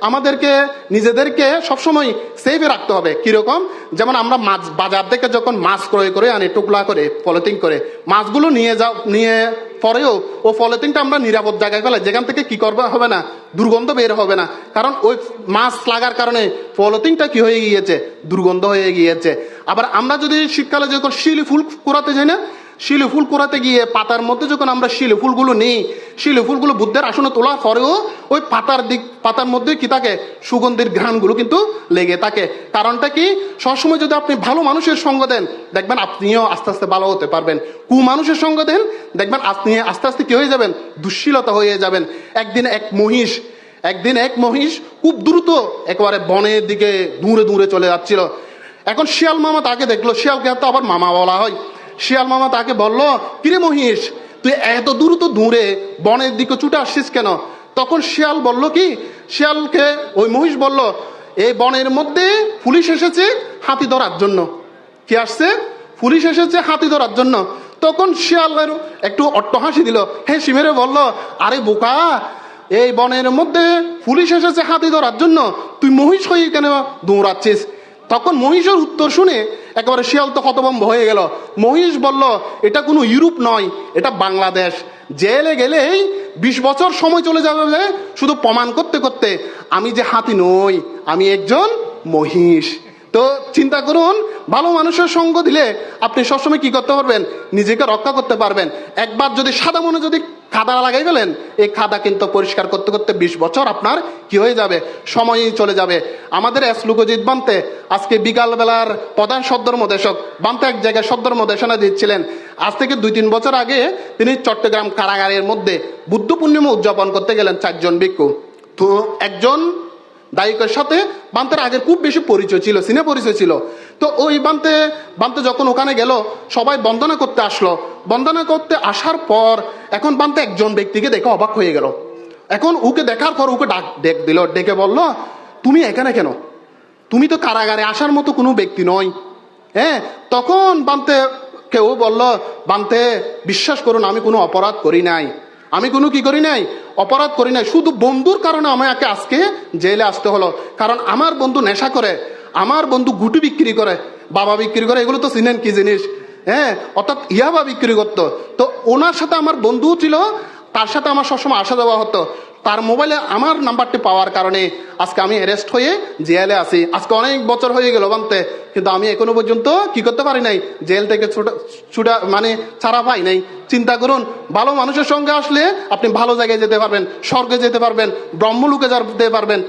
আমাদেরকে, নিজেদেরকে সবসময় সেফে রাখতে হবে। কীরকম? যেমন আমরা মাছ, বাজার থেকে যখন মাছ ক্রয় করে আনি, টুকলা করে, পলিথিন করে, মাছগুলো নিয়ে যাও, নিয়ে পরেও ও পলিথিনটা আমরা নিরাপদ জায়গায় ফেলে, যেখান থেকে কি করবে হবে না, দুর্গন্ধ বের হবে না। কারণ ওই মাছ লাগার কারণে পলিথিনটা কি হয়ে গিয়েছে? দুর্গন্ধ হয়ে গিয়েছে। আবার আমরা যদি শীতকালে যখন শিলি ফুল কুড়াতে যাই না শিলি ফুল কুড়াতে গিয়ে পাতার মধ্যে যখন আমরা শিলি ফুলগুলো নিই, শিলি ফুলগুলো বুদ্ধের আসনে তোলার পরেও ওই পাতার দিক, পাতার মধ্যে কি থাকে সুগন্ধির ঘ্রাণগুলো কিন্তু লেগে থাকে। কারণটা কি? সবসময় যদি আপনি ভালো মানুষের সঙ্গ দেন, দেখবেন আপনিও আস্তে আস্তে ভালো হতে পারবেন। কু মানুষের সঙ্গ দেন, দেখবেন আপনি আস্তে আস্তে কি হয়ে যাবেন? দুশ্শীলতা হয়ে যাবেন। একদিন এক মহিষ, একদিন এক মহিষ খুব দ্রুত একেবারে বনের দিকে দূরে দূরে চলে যাচ্ছিল। এখন শিয়াল মামা তাকে দেখল। শিয়ালকে তো আবার মামা বলা হয়। শিয়াল মামা তাকে বলল, কিরে মহিষ, তুই এত দ্রুত দূরে বনের দিকে ছুটে আসছিস কেন? তখন শিয়াল বলল, কি? শিয়ালকে ওই মহিষ বলল, এই বনের মধ্যে পুলিশ এসেছে হাতি ধরার জন্য। কি আসছে? পুলিশ এসেছে হাতি ধরার জন্য। তখন শিয়ালের একটু অট্টহাসি দিল হ্যাঁ সিমেরে বলল, আরে বোকা, এই বনের মধ্যে পুলিশ এসেছে হাতি ধরার জন্য, তুই মহিষ হয়ে কেন দৌড়াচ্ছিস তখন মহিষের উত্তর শুনে একেবারে শিয়াল তো হতভম্ব হয়ে গেল। মহিষ বলল, এটা কোনো ইউরোপ নয়, এটা বাংলাদেশ। জেলে গেলেই বিশ বছর সময় চলে যাবে শুধু প্রমাণ করতে করতে আমি যে হাতি নই, আমি একজন মহিষ। তো চিন্তা করুন, ভালো মানুষের সঙ্গ দিলে আপনি সবসময় কি করতে পারবেন? নিজেকে রক্ষা করতে পারবেন। একবার যদি সাদা মনে যদি খাদা লাগাই গেলেন এই খাদা কিন্তু পরিষ্কার করতে করতে বিশ বছর আপনার কি হয়ে যাবে? সময়ই চলে যাবে। আমাদের এসলুকজিৎ বানতে আজকে বিকালবেলার প্রধান সদ্যর্মদেশক বানতে এক জায়গায় সদ্যর্মদেশনা দিচ্ছিলেন। আজ থেকে দুই তিন বছর আগে তিনি চট্টগ্রাম কারাগারের মধ্যে বুদ্ধ পূর্ণিমা উদযাপন করতে গেলেন চারজন ভিক্ষু। তো একজন দায়িকের সাথে বান্তের আগের খুব বেশি পরিচয় ছিল সিনে পরিচয় ছিল। তো ওই বান্তে বান্তে যখন ওখানে গেল, সবাই বন্দনা করতে আসলো। বন্দনা করতে আসার পর এখন বান্তে একজন ব্যক্তিকে দেখে অবাক হয়ে গেল। এখন ওকে দেখার পর ওকে ডাক, ডেক দিল, ডেকে বলল, তুমি এখানে কেন? তুমি তো কারাগারে আসার মতো কোনো ব্যক্তি নয় হ্যাঁ তখন বান্তে কেউ বলল বান্তে বিশ্বাস করুন, আমি কোনো অপরাধ করি নাই। আমি কোনো কি করি নাই? অপরাধ করি নাই। শুধু বন্ধুর কারণে আমাকে আজকে জেলে আসতে হলো। কারণ আমার বন্ধু নেশা করে। আমার বন্ধু গুটি বিক্রি করে, বাবা বিক্রি করে, এগুলো তো চিনেন কি জিনিস? হ্যাঁ অর্থাৎ ইয়াবা বিক্রি করতো। তো ওনার সাথে আমার বন্ধু ছিল, তার সাথে আমার সবসময় আসা যাওয়া হতো। তার মোবাইলে আমার নাম্বারটি পাওয়ার কারণে আজকে আমি অ্যারেস্ট হয়ে জেলে আছি। আজকে অনেক বছর হয়ে গেল বানতে, কিন্তু আমি এখনও পর্যন্ত কি করতে পারি নাই? জেল থেকে ছুটা মানে ছাড়া পাই নাই। চিন্তা করুন, ভালো মানুষের সঙ্গে আসলে আপনি ভালো জায়গায় যেতে পারবেন, স্বর্গে যেতে পারবেন, ব্রহ্মলোকে যেতে পারবেন।